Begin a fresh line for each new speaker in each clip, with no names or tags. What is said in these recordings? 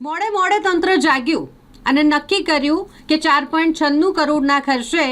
મોડે મોડે તંત્ર જાગ્યું અને નક્કી કર્યું કે ચાર પોઈન્ટ છન્નું કરોડના ખર્ચે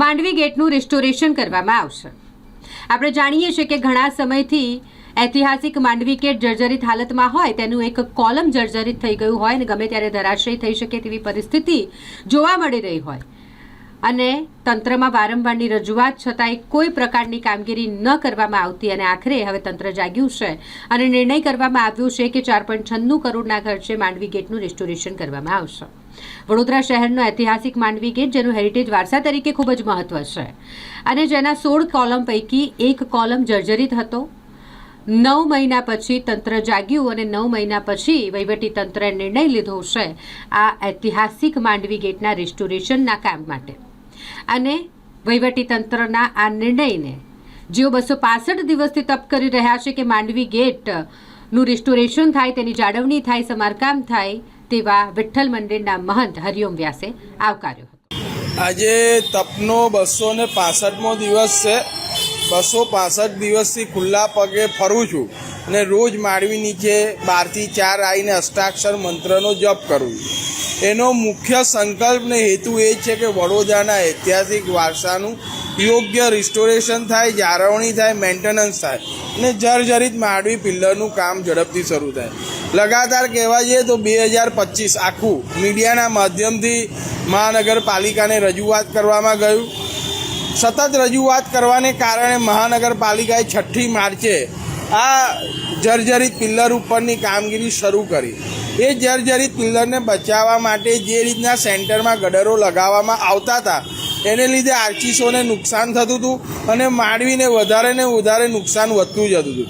માંડવી ગેટનું રિસ્ટોરેશન કરવામાં આવશે. આપણે જાણીએ છીએ કે ઘણા સમયથી ઐતિહાસિક માંડવી ગેટ જર્જરિત હાલતમાં હોય, તેનું એક કોલમ જર્જરિત થઈ ગયું હોય અને ગમે ત્યારે ધરાશયી થઈ શકે તેવી પરિસ્થિતિ જોવા મળી રહી હોય. અને તંત્રમાં વારંવારની રજૂઆત છતાંય કોઈ પ્રકારની કામગીરી ન કરવામાં આવતી અને આખરે હવે તંત્ર જાગ્યું છે અને નિર્ણય કરવામાં આવ્યો છે કે ચાર પોઈન્ટ છન્નું કરોડના ખર્ચે માંડવી ગેટનું રિસ્ટોરેશન કરવામાં આવશે. વડોદરા શહેરનો ઐતિહાસિક માંડવી ગેટ, જેનું હેરિટેજ વારસા તરીકે ખૂબ જ મહત્વ છે અને જેના સોળ કોલમ પૈકી એક કોલમ જર્જરિત હતો. નવ મહિના પછી તંત્ર જાગ્યું અને નવ મહિના પછી વહીવટી તંત્રએ નિર્ણય લીધો છે આ ઐતિહાસિક માંડવી ગેટના રિસ્ટોરેશનના કામ માટે. અને વહીવટી તંત્રના આ નિર્ણયને જેઓ બસો પાસઠ દિવસથી તપ કરી રહ્યા છે કે માંડવી ગેટનું રિસ્ટોરેશન થાય, તેની જાળવણી થાય, સમારકામ થાય, તેવા વિઠ્ઠલ મંદિરના મહંત હરિઓમ વ્યાસે આવકાર્યો હતો.
આજે તપનો બસો ને પાસઠમો દિવસ છે. બસો પાસઠ દિવસથી ખુલ્લા પગે ફરું છું અને રોજ માળવી નીચે બારથી ચાર આવીને અષ્ટાક્ષર મંત્રનો જપ કરું છું. એનો મુખ્ય સંકલ્પ ને હેતુ એ છે કે વડોદરાના ઐતિહાસિક વારસાનું યોગ્ય રિસ્ટોરેશન થાય, જાળવણી થાય મેન્ટેનન્સ થાય અને જર્જરિત માળવી પિલ્લરનું કામ ઝડપથી શરૂ થાય. લગાતાર કહેવા જઈએ તો બે હજાર પચીસ આખું મીડિયાના માધ્યમથી મહાનગરપાલિકાને રજૂઆત કરવામાં ગયું. સતત રજૂઆત કરવાને કારણે મહાનગરપાલિકાએ છઠ્ઠી માર્ચે આ જર્જરિત પિલ્લર ઉપરની કામગીરી શરૂ કરી. એ જર્જરિત પિલ્લરને બચાવવા માટે જે રીતના સેન્ટરમાં ગડરો લગાવવામાં આવતા હતા એને લીધે આર્ચીસોને નુકસાન થતું હતું અને માંડવીને વધારે ને વધારે નુકસાન વધતું જતું હતું.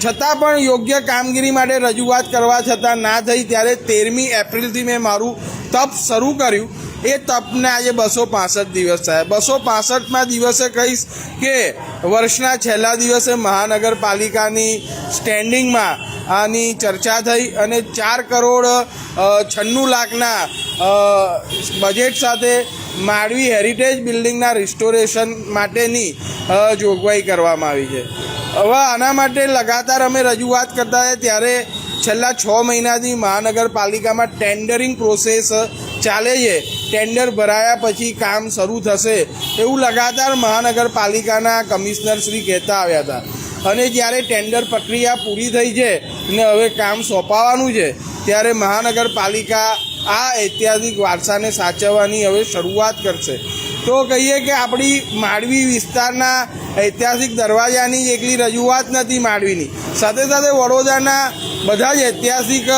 છતાં પણ યોગ્ય કામગીરી માટે રજૂઆત કરવા છતાં ના થઈ, ત્યારે તેરમી એપ્રિલથી મેં મારું તપ શરૂ કર્યું. એ તપને આજે બસો પાસઠ દિવસ થાય. બસો પાસઠમાં દિવસે કહીશ કે વર્ષના છેલ્લા દિવસે મહાનગરપાલિકાની સ્ટેન્ડિંગમાં આની ચર્ચા થઈ અને ચાર કરોડ છન્નું લાખના બજેટ સાથે માળવી હેરિટેજ બિલ્ડિંગના રિસ્ટોરેશન માટેની જોગવાઈ કરવામાં આવી છે. હવે આના માટે લગાતાર અમે રજૂઆત કરતા ત્યારે છેલ્લા છ મહિનાથી મહાનગરપાલિકામાં ટેન્ડરિંગ પ્રોસેસ ચાલે છે. ટેન્ડર ભરાયા પછી કામ શરૂ થશે એવું લગાતાર મહાનગરપાલિકાના કમિશનર શ્રી કહેતા આવ્યા હતા. અને જ્યારે ટેન્ડર પ્રક્રિયા પૂરી થઈ છે ને હવે કામ સોંપાવાનું છે, ત્યારે મહાનગરપાલિકા આ ઐતિહાસિક વારસાને સાચવવાની હવે શરૂઆત કરશે. તો કહીએ કે આપણી માંડવી વિસ્તારના ઐતિહાસિક દરવાજાની એકલી રજૂઆત નથી માંડવીની સાથે સાથે વડોદરાના બધા જ ઐતિહાસિક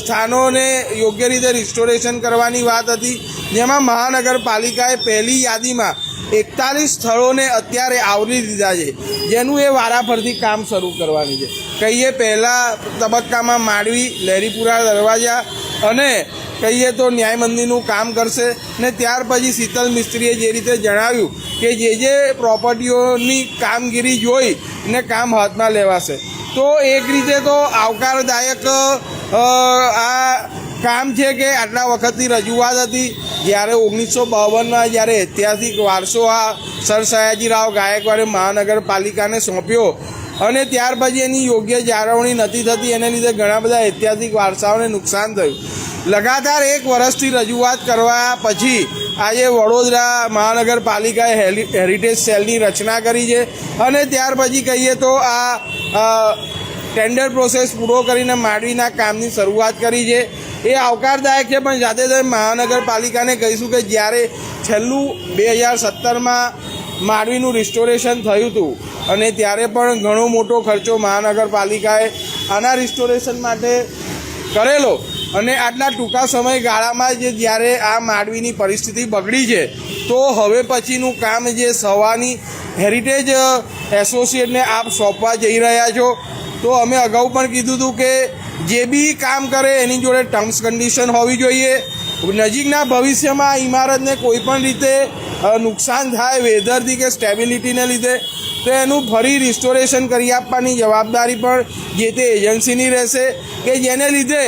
સ્થાનોને યોગ્ય રીતે રિસ્ટોરેશન કરવાની વાત હતી. જેમાં મહાનગરપાલિકાએ પહેલી યાદીમાં એકતાલીસ સ્થળોને અત્યારે આવરી દીધા છે. જેનું એ વારાફરતી કામ શરૂ કરવાનું છે. કહીએ પહેલાં તબક્કામાં માંડવી લહેરીપુરા દરવાજા અને કહીએ તો ન્યાય મંદિરનું કામ કરશે ને ત્યાર પછી શીતલ મિસ્ત્રીએ જે રીતે જણાવ્યું કે જે જે પ્રોપર્ટીઓની કામગીરી જોઈ ને કામ હાથમાં લેવાશે. તો એક રીતે તો આવકારદાયક આ કામ છે કે આટલા વખતની રજૂઆત હતી, જ્યારે ઓગણીસો બાવનમાં જ્યારે ઐતિહાસિક વારસો આ સર સયાજીરાવ ગાયકવાડે મહાનગરપાલિકાને સોંપ્યો અને ત્યાર પછી એની યોગ્ય જાળવણી નથી થતી, એને લીધે ઘણા બધા ઐતિહાસિક વારસાઓને નુકસાન થયું. લગાતાર એક વર્ષથી રજૂઆત કરવા પછી આજે વડોદરા મહાનગરપાલિકાએ હેરિટેજ સેલની રચના કરી છે અને ત્યાર પછી કહીએ તો આ ટેન્ડર પ્રોસેસ પૂરો કરીને માંડવીના કામની શરૂઆત કરી છે. એ આવકારદાયક છે, પણ સાથે સાથે મહાનગરપાલિકાને કહીશું કે જ્યારે છેલ્લું બે હજાર સત્તરમાં માંડવીનું રિસ્ટોરેશન થયું હતું અને ત્યારે પણ ઘણો મોટો ખર્ચો મહાનગરપાલિકાએ આના રિસ્ટોરેશન માટે કરેલો અને આટલા ટૂંકા સમયગાળામાં જે જ્યારે આ માંડવીની પરિસ્થિતિ બગડી છે, તો હવે પછીનું કામ જે સવાની હેરિટેજ એસોસિએટને આપ સોંપવા જઈ રહ્યા છો. તો અમે અગાઉ પણ કીધું હતું કે જે બી કામ કરે એની જોડે ટર્મ્સ કન્ડિશન હોવી જોઈએ. નજીકના ભવિષ્યમાં ઇમારતને કોઈ પણ રીતે નુકસાન થાય વેધરથી કે સ્ટેબિલિટીને લીધે, તો એનું ફરી રિસ્ટોરેશન કરી આપવાની જવાબદારી પણ જે તે એજન્સીની રહેશે કે જેને લીધે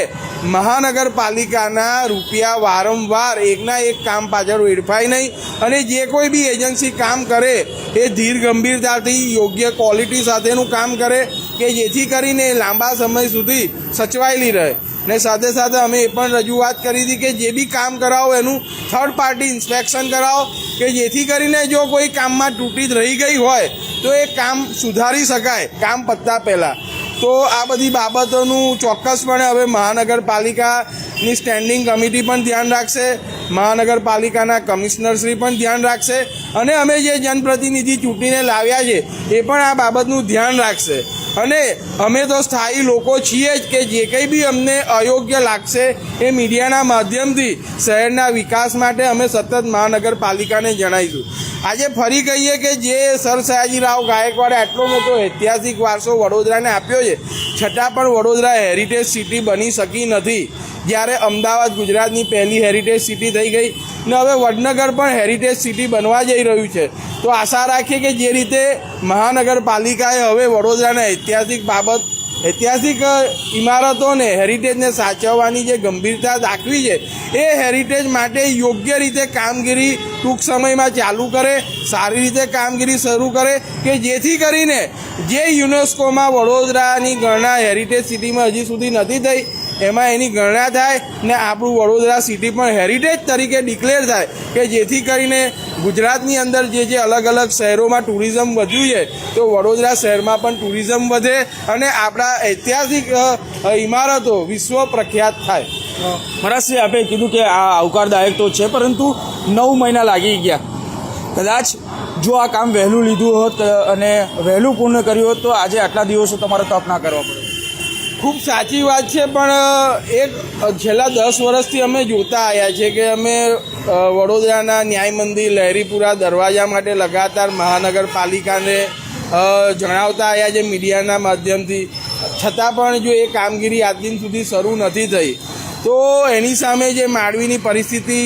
મહાનગરપાલિકાના રૂપિયા વારંવાર એકના એક કામ પાછળ વેડફાય નહીં અને જે કોઈ બી એજન્સી કામ કરે એ ધીર ગંભીરતાથી યોગ્ય ક્વોલિટી સાથેનું કામ કરે કે જેથી કરીને લાંબા સમય સુધી સચવાયેલી રહે. ને સાથે સાથે અમે એ પણ રજૂઆત કરી હતી કે જે બી કામ કરાવો એનું થર્ડ પાર્ટી ઇન્સ્પેક્શન કરાવો કે જેથી કરીને જો કોઈ કામમાં તૂટી રહી ગઈ હોય તો એ કામ સુધારી શકાય. કામ પતતા પહેલાં. તો આ બધી બાબતોનું ચોક્કસપણે હવે મહાનગરપાલિકાની સ્ટેન્ડિંગ કમિટી પણ ધ્યાન રાખશે, મહાનગરપાલિકાના કમિશનરશ્રી પણ ધ્યાન રાખશે અને અમે જે જનપ્રતિનિધિ ચૂંટીને લાવ્યા છે, એ પણ આ બાબતનું ધ્યાન રાખશે. અને અમે તો સ્થાયી લોકો છીએ જ કે જે કંઈ બી અમને અયોગ્ય લાગશે એ મીડિયાના માધ્યમથી શહેરના વિકાસ માટે અમે સતત મહાનગરપાલિકાને જણાવીશું. આજે ફરી કહીએ કે જે સર સયાજીરાવ ગાયકવાડે આટલો મોટો ઐતિહાસિક વારસો વડોદરાને આપ્યો છે, છતાં પણ વડોદરા હેરિટેજ સિટી બની શકી નથી. જ્યારે અમદાવાદ ગુજરાતની પહેલી હેરિટેજ સિટી થઈ ગઈ ને હવે વડનગર પણ હેરિટેજ સિટી બનવા જઈ રહ્યું છે. તો આશા રાખીએ કે જે રીતે મહાનગરપાલિકાએ હવે વડોદરાના ઐતિહાસિક બાબત ઐતિહાસિક ઇમારતોને હેરિટેજને સાચવવાની જે ગંભીરતા દાખવી છે, એ હેરિટેજ માટે યોગ્ય રીતે કામગીરી ટૂંક સમયમાં ચાલુ કરે, સારી રીતે કામગીરી શરૂ કરે કે જેથી કરીને જે યુનેસ્કોમાં વડોદરાની ગણના હેરિટેજ સિટીમાં હજી સુધી નથી થઈ, એમાં એની ગણના થાય ને આપણું વડોદરા સિટી પણ હેરિટેજ તરીકે ડિક્લેર થાય કે જેથી કરીને ગુજરાતની અંદર જે જે અલગ અલગ શહેરોમાં ટુરિઝમ વધ્યું છે, તો વડોદરા શહેરમાં પણ ટુરિઝમ વધે અને આપણા ઐતિહાસિક ઇમારતો વિશ્વ પ્રખ્યાત થાય.
મહારાજશ્રી, આપે કીધું કે આ આવકારદાયક તો છે, પરંતુ નવ મહિના લાગી ગયા. કદાચ જો આ કામ વહેલું લીધું હોત, અને વહેલું પૂર્ણ કર્યું હોત, તો આજે આટલા દિવસો તમારે તપ ના કરવા પડે.
ખૂબ સાચી વાત છે, પણ એક છેલ્લા દસ વર્ષથી અમે જોતા આવ્યા છે કે અમે વડોદરાના ન્યાય મંદિર, લહેરીપુરા દરવાજા માટે લગાતાર મહાનગરપાલિકાને જણાવતા આવ્યા છે મીડિયાના માધ્યમથી. છતાં પણ જો એ કામગીરી આજ દિન સુધી શરૂ નથી થઈ, તો એની સામે જે માંડવીની પરિસ્થિતિ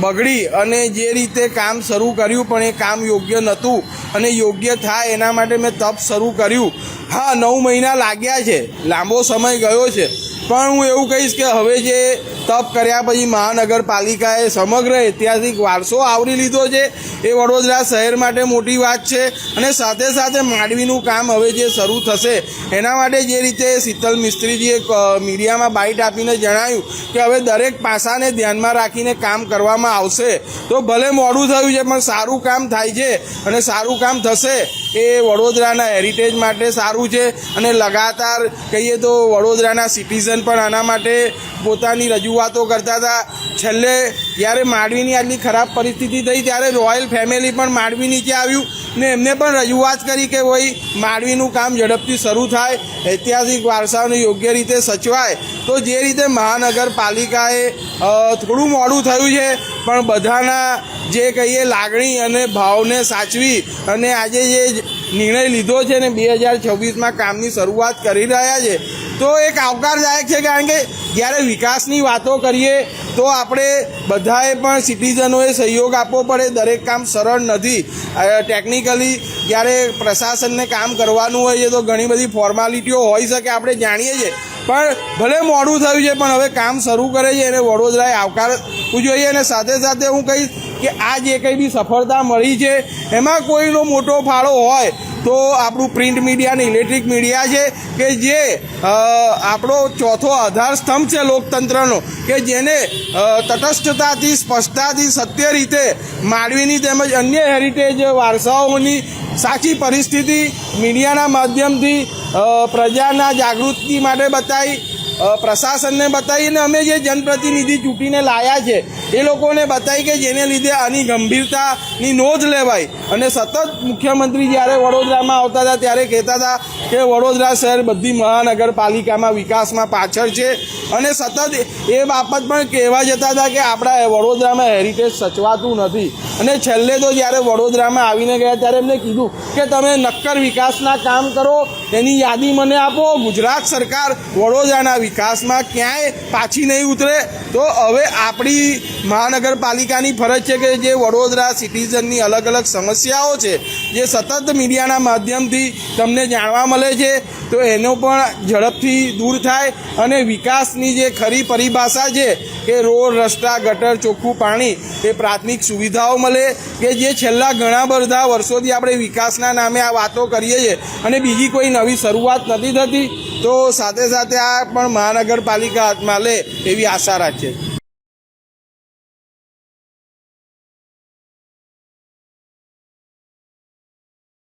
બગડી અને જે રીતે કામ શરૂ કર્યું પણ એ કામ યોગ્ય નહોતું અને યોગ્ય થાય એના માટે મેં તપ શરૂ કર્યું. હા, નવ મહિના લાગ્યા છે. લાંબો સમય ગયો છે. પણ હું એવું કહીશ કે હવે જે તપ કર્યા પછી મહાનગરપાલિકાએ સમગ્ર ઐતિહાસિક વારસો આવરી લીધો છે, એ વડોદરા શહેર માટે મોટી વાત છે અને સાથે સાથે માંડવીનું કામ હવે જે શરૂ થશે, એના માટે જે રીતે શીતલ મિસ્ત્રીજીએ મીડિયામાં બાઇટ આપીને જણાવ્યું કે હવે દરેક પાસાને ધ્યાનમાં રાખીને કામ કરવામાં આવશે, તો ભલે મોડું થયું છે, પણ સારું કામ થાય છે અને સારું કામ થશે. એ વડોદરાના હેરિટેજ માટે સારું છે અને લગાતાર કહીએ તો વડોદરાના સિટીઝન પણ આના માટે પોતાની રજૂઆતો કરતા હતા. છેલ્લે જ્યારે માંડવીની આટલી ખરાબ પરિસ્થિતિ થઈ ત્યારે રોયલ ફેમિલી પણ માંડવી નીચે આવ્યું ને એમને પણ રજૂઆત કરી કે ભાઈ માંડવીનું કામ ઝડપથી શરૂ થાય, ઐતિહાસિક વારસાઓને યોગ્ય રીતે સચવાય. તો જે રીતે મહાનગરપાલિકાએ થોડું મોડું થયું છે, પણ બધાના જે કહીએ લાગણી અને ભાવને સાચવી અને આજે જે નિર્ણય લીધો છે ને બે હજાર છવ્વીસમાં કામની શરૂઆત કરી રહ્યા છે, તો એક આવકારદાયક છે કારણ કે જ્યારે વિકાસની વાતો કરીએ, તો આપણે બધાએ પણ સિટીઝનોએ સહયોગ આપવો પડે. દરેક કામ સરળ નથી. ટેકનિકલી જ્યારે પ્રશાસનને કામ કરવાનું હોય છે, તો ઘણી બધી ફોર્માલિટીઓ હોઈ શકે આપણે જાણીએ છીએ. પણ ભલે મોડું થયું છે, પણ હવે કામ શરૂ કરે છે, એને વડોદરાએ આવકાર જોઈએ અને સાથે સાથે હું કહીશ કે આ જે કંઈ બી સફળતા મળી છે, એમાં કોઈનો મોટો ફાળો હોય તો આપણું પ્રિન્ટ મીડિયા અને ઇલેક્ટ્રિક મીડિયા છે કે જે આપણો ચોથો આધાર સ્તંભ છે લોકતંત્રનો, કે જેને તટસ્થતાથી, સ્પષ્ટતાથી, સત્ય રીતે માંડવીની તેમજ અન્ય હેરિટેજ વારસાઓની સાચી પરિસ્થિતિ મીડિયાના માધ્યમથી પ્રજાના જાગૃતિ માટે બતાવી પ્રશાસનને બતાવીને અમે જે જનપ્રતિનિધિ ચૂંટીને લાયા છે, એ લોકોને બતાવી કે જેને લીધે આની ગંભીરતાની નોંધ લેવાય. અને સતત મુખ્યમંત્રી જ્યારે વડોદરામાં આવતા હતા, ત્યારે કહેતા હતા કે વડોદરા શહેર બધી મહાનગરપાલિકામાં વિકાસમાં પાછળ છે. અને સતત એ બાબત પણ કહેવા જતા હતા કે આપણા વડોદરામાં હેરિટેજ સચવાતું નથી. અને છેલ્લે તો જ્યારે વડોદરામાં આવીને ગયા, ત્યારે એમને કીધું કે તમે નક્કર વિકાસના કામ કરો એની યાદી મને આપો. ગુજરાત સરકાર વડોદરાના વિકાસમાં ક્યાંય પાછી નહીં ઉતરે. તો હવે આપણી મહાનગરપાલિકાની ફરજ છે કે જે વડોદરા સિટીઝનની અલગ અલગ સમસ્યાઓ છે, જે સતત મીડિયાના માધ્યમથી તમને જાણવા મળે છે, તો એનો પણ ઝડપથી દૂર થાય અને વિકાસની જે ખરી પરિભાષા છે કે રોડ, રસ્તા, ગટર, ચોખ્ખું પાણી, એ પ્રાથમિક સુવિધાઓ મળે કે જે છેલ્લા ઘણા બધા વર્ષોથી આપણે વિકાસના નામે આ વાતો કરીએ છીએ. અને બીજી કોઈ નવી શરૂઆત નથી થતી. તો સાથે સાથે આ પણ મહાનગરપાલિકા હાથમાં લે એવી આશા રાખીએ.